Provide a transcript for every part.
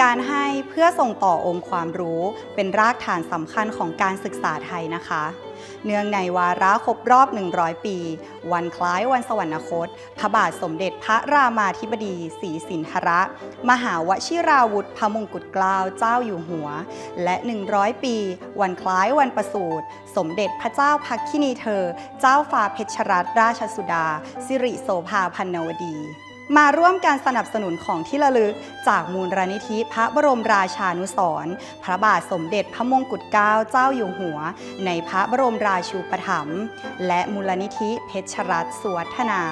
การให้เพื่อส่งต่อองค์ความรู้เป็นรากฐานสำคัญของการศึกษาไทยนะคะ เนื่องในวาระครบรอบ 100 ปี วันคล้ายวันสวรรคต พระบาทสมเด็จพระรามาธิบดีศรีสินธระ มหาวชิราวุธพระมงกุฎเกล้าเจ้าอยู่หัว และ 100 ปี วันคล้ายวันประสูติสมเด็จพระเจ้าพักคินีเธอ เจ้าฟ้าเพชรรัตนราชสุดา สิริโสภาพันนวดี มาร่วมการสนับสนุนของที่ระลึก จากมูลนิธิพระบรมราชานุสรณ์พระบาทสมเด็จพระมงกุฎเกล้าเจ้าอยู่หัว ในพระบรมราชูปถัมภ์และมูลนิธิเพชรรัตน์สวัฒนา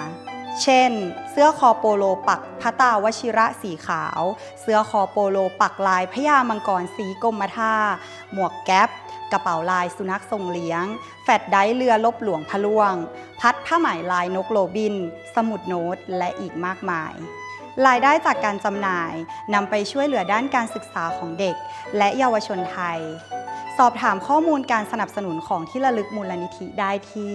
เช่น เสื้อคอโปโลปักพระตาวชิระสีขาว เสื้อคอโปโลปักลายพญามังกรสีกรมท่า หมวกแก๊ป กระเป๋าลายสุนัขทรงเลี้ยง แฟดไดเรือลบหลวงพะล่วง พัดผ้าไหมลายนกโรบิน สมุดโน้ต และอีกมากมายรายได้จากการจำหน่ายนำไปช่วยเหลือด้านการศึกษาของเด็ก และเยาวชนไทย สอบถามข้อมูลการสนับสนุนของที่ระลึกมูลนิธิได้ที่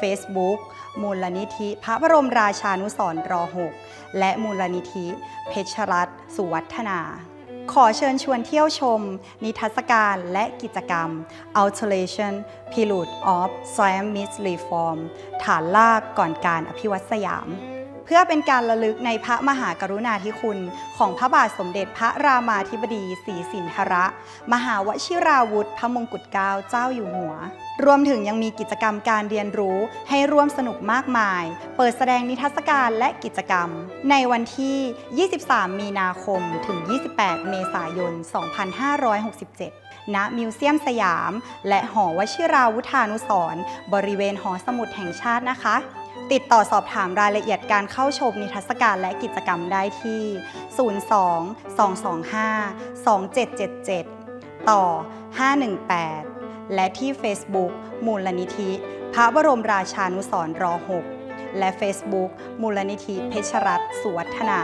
Facebook มูลนิธิพระบรมราชานุสรณ์ร6และมูลนิธิเพชรรัตน์สุวัฒนา ขอเชิญชวนเที่ยวชม นิทรรศการและกิจกรรม Alteration Prelude of Siamese Reform ฐานลากก่อนการอภิวัตสยาม เพื่อเป็นการระลึกในพระมหากรุณาธิคุณ ของพระบาทสมเด็จพระรามาธิบดีศรีสินธระ มหาวชิราวุธพระมงกุฎเกล้าเจ้าอยู่หัว รวมถึงยังมีกิจกรรมการเรียนรู้ให้ร่วมสนุกมากมาย เปิดแสดงนิทรรศการและกิจกรรม ในวันที่ 23 มีนาคม ถึง 28 เมษายน 2567 ณ มิวเซียมสยาม และหอวชิราวุธานุสรณ์บริเวณหอสมุดแห่งชาตินะคะ ติดต่อสอบถามรายละเอียดการเข้าชมนิทรรศการและกิจกรรมได้ที่ 02 225 2777 ต่อ 518 และที่ Facebook มูลนิธิ พระบรมราชานุสรร6และ Facebook มูลนิธิเพชรรัตน์สุวัฒนา